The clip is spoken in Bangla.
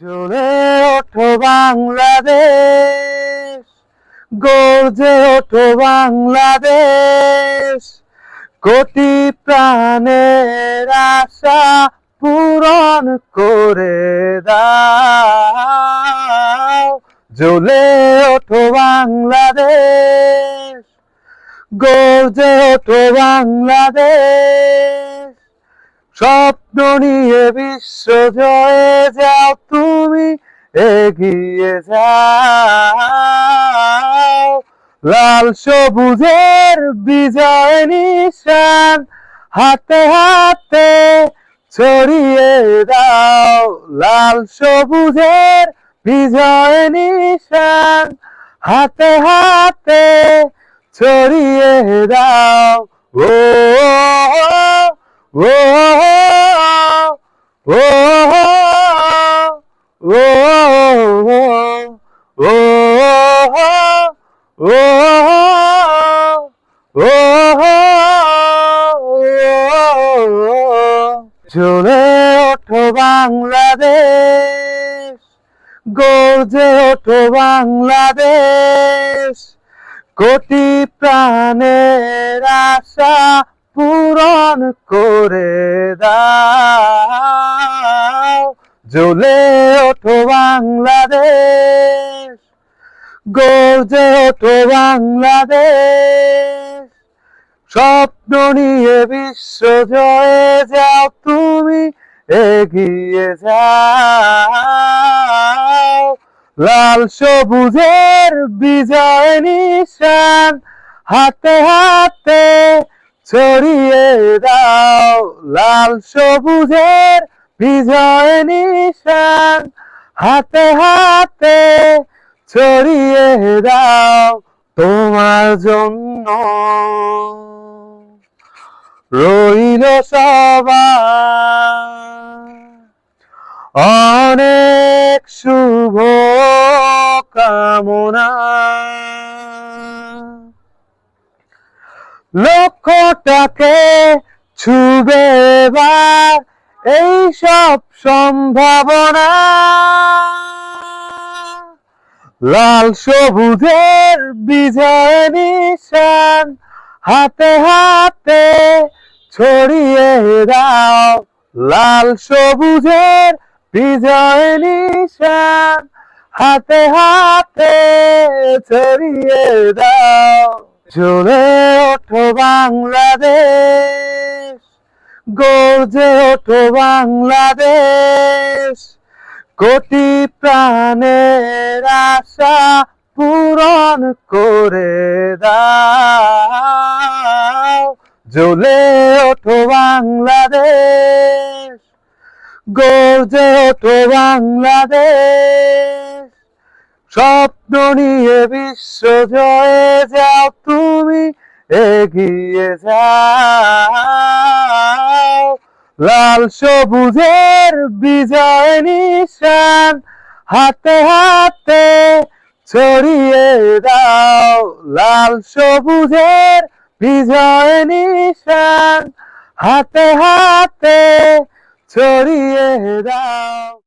চলে ওঠো বাংলাদেশ, গর্জে ওঠো বাংলাদেশ। কোটি প্রাণের আশা পূরণ করে দাও। জ্বলে ওঠো বাংলাদেশ, গর্জে ওঠো বাংলাদেশ। স্বপ্ন নিয়ে বিশ্ব জয়ে যাও তুমি এগিয়ে যাও লাল সবুজের বিজয় নিশান হাতে হাতে ছড়িয়ে দাও লাল সবুজের বিজয় নিশান হাতে হাতে ছড়িয়ে দাও ও ও ও চলে ওঠো বাংলাদেশ গর্জে ওঠো বাংলাদেশ। কোটি প্রাণের আশা পূরণ করে দাও। জ্বলে ওঠো বাংলাদেশ। গর্জে ওঠো বাংলাদেশ। স্বপ্ন নিয়ে বিশ্ব জয়ে যাও, তুমি এগিয়ে যাও। লাল সবুজের বিজয় নিশান হাতে হাতে ছড়িয়ে দাও। লাল সবুজের বিজয় নিশান, হাতে হাতে ছড়িয়ে দাও তোমার জন্য। রইল সবার অনেক শুভ কামনা। লক্ষ্যটাকে ছুবে এবার এই সব সম্ভাবনা লাল সবুজের বিজয় নিশান হাতে হাতে ছড়িয়ে দাও। লাল সবুজের বিজয় নিশান হাতে হাতে ছড়িয়ে দাও। চলে ওঠো বাংলাদেশ। গর্জে ওঠো বাংলাদেশ। কোটি প্রাণের আশা পূরণ করে দাও। জ্বলে ওঠো বাংলাদেশ। গর্জে ওঠো বাংলাদেশ। স্বপ্ন নিয়ে বিশ্ব জয়ে যাও, তুমি এগিয়ে যাও। লাল সবুজের বিজয় নিশান। হাতে হাতে ছড়িয়ে দাও লাল সবুজের বিজয় নিশান। হাতে হাতে ছড়িয়ে দাও